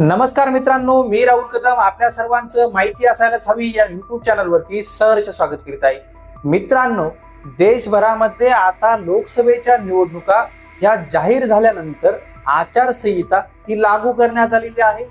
नमस्कार मित्रांनो मी राहुल कदम. आपल्या सर्वांचं माहिती असायलाच हवी या युट्यूब चॅनलवरती सहर्ष स्वागत करीत आहे. मित्रांनो देशभरामध्ये आता लोकसभेच्या निवडणुका ह्या जाहीर झाल्यानंतर आचारसंहिता ही लागू करण्यात आलेली आहे.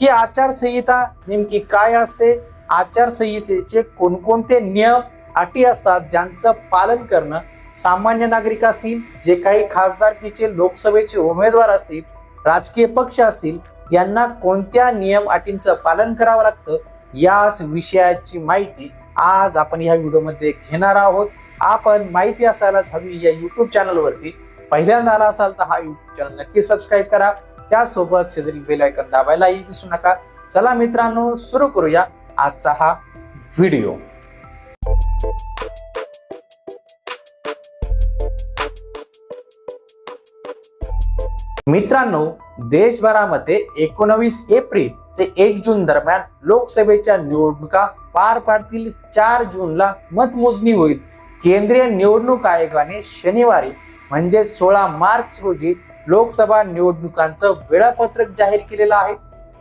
ही आचारसंहिता नेमकी काय असते? आचारसंहितेचे कोणकोणते नियम अटी असतात? ज्यांचं पालन करणं सामान्य नागरिक असतील जे काही खासदारकीचे लोकसभेचे उमेदवार असतील राजकीय पक्ष असतील यांना कोणत्या नियम अटींचं पालन करावं लागतं याच विषयाची माहिती आज आपण या व्हिडिओमध्ये घेणार आहोत. आपण माहिती असायलाच हवी या युट्यूब चॅनलवरती पहिल्यांदा आला असाल तर हा युट्यूब चॅनल नक्की सबस्क्राईब करा. त्यासोबत शेजारी बेल आयकन दाबायलाही विसरू नका. चला मित्रांनो सुरू करूया आजचा हा व्हिडिओ मित्रांनो देशभरामध्ये एकोणवीस एप्रिल ते एक जून दरम्यान लोकसभेच्या निवडणुका पार पाडतील. चार जूनला मतमोजणी होईल. केंद्रीय निवडणूक आयोगाने शनिवारी म्हणजे सोळा मार्च रोजी लोकसभा निवडणुकांचं वेळापत्रक जाहीर केलेलं आहे.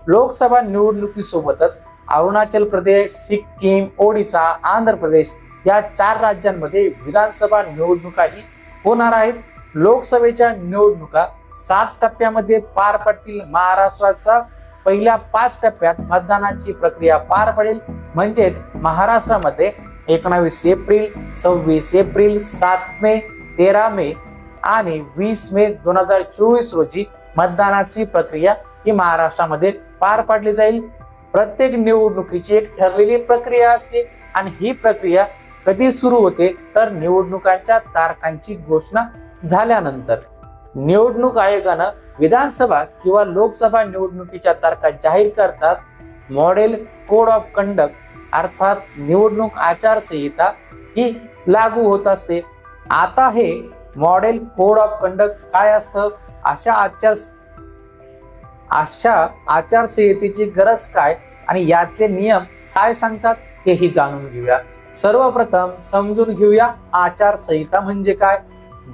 लोकसभा निवडणुकीसोबतच अरुणाचल प्रदेश सिक्कीम ओडिसा आंध्र प्रदेश या चार राज्यांमध्ये विधानसभा निवडणुकाही होणार आहेत. लोकसभेच्या निवडणुका सात टप्प्यामध्ये पार पडतील महाराष्ट्राचा पहिल्या पाच टप्प्यात मतदानाची प्रक्रिया पार पडेल. म्हणजेच महाराष्ट्रामध्ये एकोणावीस एप्रिल सव्वीस एप्रिल सात मे तेरा मे आणि वीस मे दोन हजार चोवीस रोजी मतदानाची प्रक्रिया ही महाराष्ट्रामध्ये पार पाडली जाईल. प्रत्येक निवडणुकीची एक ठरलेली प्रक्रिया असते आणि ही प्रक्रिया कधी सुरू होते तर निवडणुकांच्या तारखांची घोषणा झाल्यानंतर. निवडणूक आयोगानं विधानसभा किंवा लोकसभा निवडणुकीच्या तारखा जाहीर करतात मॉडेल कोड ऑफ कंडक्ट अर्थात निवडणूक आचारसंहिता ही लागू होत असते. आता हे मॉडेल कोड ऑफ कंडक्ट काय असतं? अशा आचार अशा आचारसंहितेची गरज काय आणि याचे नियम काय सांगतात हेही जाणून घेऊया. सर्वप्रथम समजून घेऊया आचारसंहिता म्हणजे काय?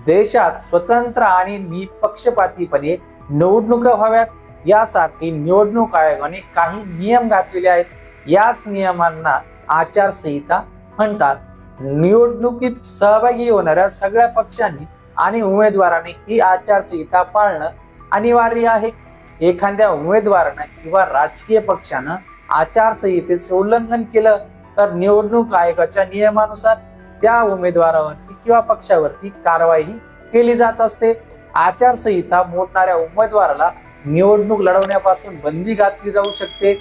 देशात स्वतंत्र आणि निपक्षपातीपणे निवडणुका व्हाव्यात यासाठी निवडणूक आयोगाने काही नियम घातलेले आहेत. याच नियमांना आचारसंहिता म्हणतात. निवडणुकीत सहभागी होणाऱ्या सगळ्या पक्षांनी आणि उमेदवारांनी ही आचारसंहिता पाळणं अनिवार्य आहे. एखाद्या उमेदवारानं किंवा राजकीय पक्षानं आचारसंहितेचे उल्लंघन केलं तर निवडणूक आयोगाच्या नियमानुसार त्या उमेदवारावरती किंवा पक्षावरती कारवाई केली जात असते. आचारसंहिता मोडणाऱ्या उमेदवाराला निवडणूक लढवण्यापासून बंदी घातली जाऊ शकते.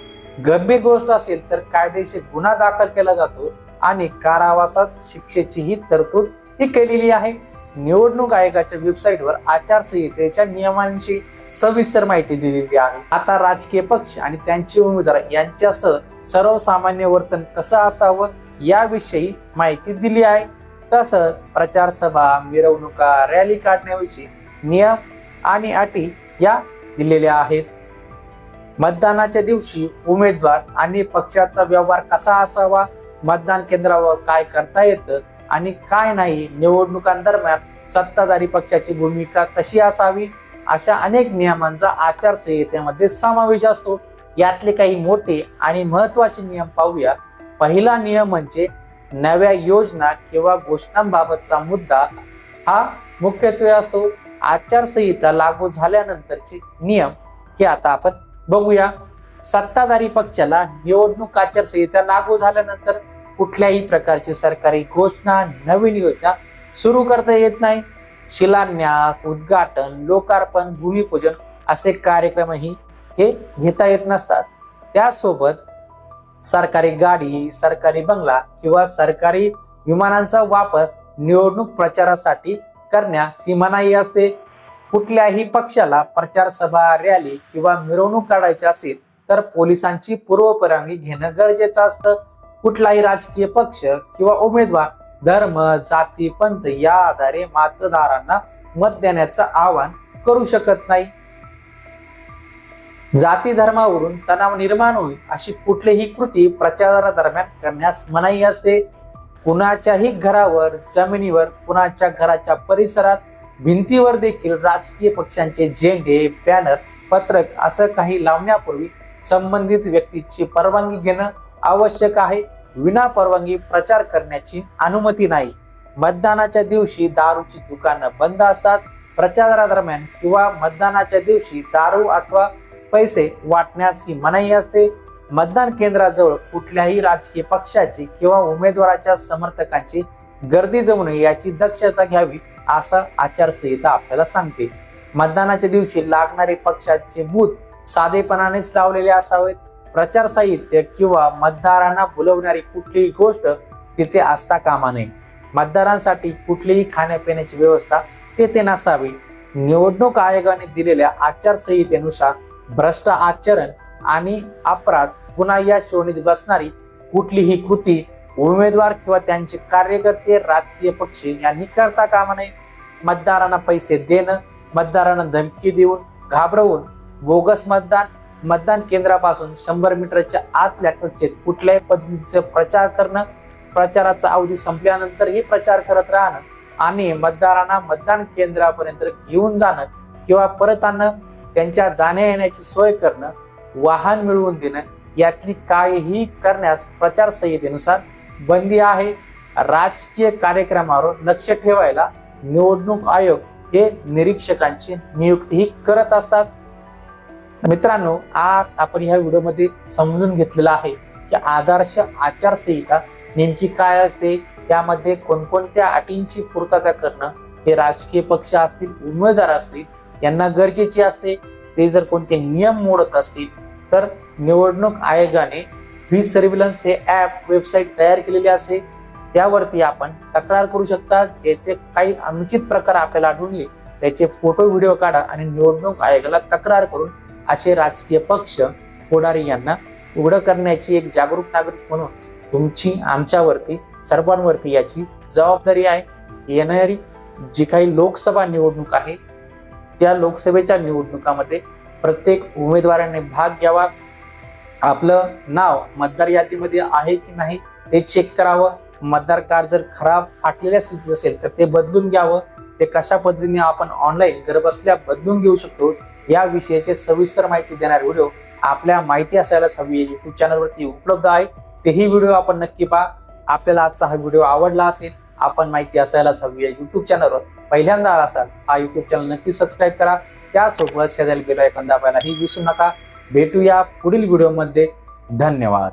गंभीर गोष्ट असेल तर कायदेशीर गुन्हा दाखल केला जातो आणि कारावासात शिक्षेचीही तरतूद ही केलेली आहे. निवडणूक आयोगाच्या वेबसाईटवर आचारसंहितेच्या नियमांची सविस्तर माहिती दिलेली आहे. आता राजकीय पक्ष आणि त्यांचे उमेदवार यांच्यासह सर्वसामान्य वर्तन कसं असावं? याविषयी माहिती दिली आहे. तसंच प्रचार सभा मिरवणुका रॅली काढण्याविषयी नियम आणि अटी या दिलेल्या आहेत. मतदानाच्या दिवशी उमेदवार आणि पक्षाचा व्यवहार कसा असावा? मतदान केंद्रावर काय करता येतं? आणि काय नाही? निवडणुकांदरम्यान सत्ताधारी पक्षाची भूमिका कशी असावी? अशा अनेक नियमांचा आचारसंहितेमध्ये समावेश असतो. यातले काही मोठे आणि महत्त्वाचे नियम पाहूया. पहिला नियम म्हणजे नव्या योजना किंवा घोषणांबाबतचा मुद्दा हा मुख्यत्वे असतो. आचारसंहिता लागू झाल्यानंतरचे नियम हे आता आपण बघूया. सत्ताधारी पक्षाला निवडणूक आचारसंहिता लागू झाल्यानंतर कुठल्याही प्रकारची सरकारी घोषणा नवीन योजना सुरू करता येत नाही. शिलान्यास उद्घाटन लोकार्पण भूमिपूजन असे कार्यक्रमही हे घेता येत नसतात. त्यासोबत सरकारी गाडी सरकारी बंगला किंवा सरकारी विमानांचा वापर निवडणूक प्रचारासाठी करण्यास मनाई असते. कुठल्याही पक्षाला प्रचार सभा रॅली किंवा मिरवणूक काढायची असेल तर पोलिसांची पूर्वपरवानगी घेणं गरजेचं असतं. कुठलाही राजकीय पक्ष किंवा उमेदवार धर्म जाती पंथ या आधारे मतदारांना मत देण्याचं आवाहन करू शकत नाही. जाती धर्मावरून तणाव निर्माण होईल अशी कुठलीही कृती प्रचारादरम्यान करण्यास मनाई असते. कुणाच्याही घरावर जमिनीवर कुणाच्या घराच्या परिसरात भिंतीवर देखील राजकीय पक्षांचे झेंडे बॅनर पत्रक असं काही लावण्यापूर्वी संबंधित व्यक्तीची परवानगी घेणं आवश्यक आहे. विना परवानगी प्रचार करण्याची अनुमती नाही. मतदानाच्या दिवशी दारूची दुकानं बंद असतात. प्रचारादरम्यान किंवा मतदानाच्या दिवशी दारू अथवा पैसे वाटण्यास ही मनाई असते. मतदान केंद्राजवळ कुठल्याही राजकीय पक्षाची किंवा उमेदवाराच्या समर्थकांची गर्दी जमू नये याची दक्षता घ्यावी असं आचारसंहिता आपल्याला सांगते. मतदानाच्या दिवशी लागणारे पक्षाचे बूथ साधेपणानेच लावलेले असावेत. प्रचार साहित्य किंवा मतदारांना बोलवणारी कुठलीही गोष्ट तिथे असता कामा नये. मतदारांसाठी कुठलीही खाण्यापिण्याची व्यवस्था तेथे नसावी. निवडणूक आयोगाने दिलेल्या आचारसंहितेनुसार भ्रष्ट आचरण आणि अपराध गुन्हा या श्रेणीत बसणारी कुठलीही कृती उमेदवार किंवा त्यांचे कार्यकर्ते राजकीय पक्ष यांनी करता कामा नये. मतदारांना पैसे देणं मतदारांना धमकी देऊन घाबरवून बोगस मतदान मतदान केंद्रापासून शंभर मीटरच्या आतल्या कक्षेत कुठल्याही पद्धतीचं प्रचार करणं प्रचाराचा अवधी संपल्यानंतरही प्रचार करत राहणं आणि मतदारांना मतदान केंद्रापर्यंत घेऊन जाणं किंवा परत आणणं त्यांच्या जाण्या येण्याची सोय करणं वाहन मिळवून देणं यातली काहीही करण्यास प्रचार संहितेनुसार बंदी आहे. राजकीय कार्यक्रमावर लक्ष ठेवायला निवडणूक आयोग हे निरीक्षकांची नियुक्तीही करत असतात. मित्रांनो आज आपण ह्या व्हिडिओमध्ये समजून घेतलेलं आहे की आदर्श आचारसंहिता नेमकी काय असते त्यामध्ये कोणकोणत्या अटींची पूर्तता करणं हे राजकीय पक्ष असतील उमेदवार असतील यांना गरजेची असते. ते जर कोणते नियम मोडत असतील तर निवडणूक आयोगाने व्ही सर्व्हिलन्स हे ॲप वेबसाईट तयार केलेली असेल त्यावरती आपण तक्रार करू शकता जेथे काही अनुचित प्रकार आपल्याला आढळून येईल. त्याचे फोटो व्हिडिओ काढा आणि निवडणूक आयोगाला तक्रार करून असे राजकीय पक्ष पुढारी यांना उघडं करण्याची एक जागरूक नागरिक म्हणून तुमची आमच्यावरती सर्वांवरती याची जबाबदारी आहे. येणारी जी काही लोकसभा निवडणूक आहे त्या लोकसभेच्या निवडणुकामध्ये प्रत्येक उमेदवाराने भाग घ्यावा. आपलं नाव मतदार यादीमध्ये आहे की नाही ते चेक करावं. मतदार कार्ड जर खराब फाटलेल्या स्थितीत असेल तर ते बदलून घ्यावं. ते कशा पद्धतीने आपण ऑनलाईन घरबसल्या बदलून घेऊ शकतो या विषयाचे सविस्तर माहिती देणारे व्हिडिओ आपल्या माहिती असायलाच हवी युट्यूब चॅनलवरती उपलब्ध आहे. तेही व्हिडिओ आपण नक्की पहा. आपल्याला आजचा हा व्हिडिओ आवडला असेल आपण माहिती असायलाच हवी आहे युट्यूब चॅनलवर पहिल्यांदा आला असाल हा युट्यूब चॅनल नक्की सबस्क्राईब करा. त्यासोबत शेजारी बेल ऐकून दाबायलाही विसरू नका. भेटूया पुढील व्हिडिओमध्ये धन्यवाद.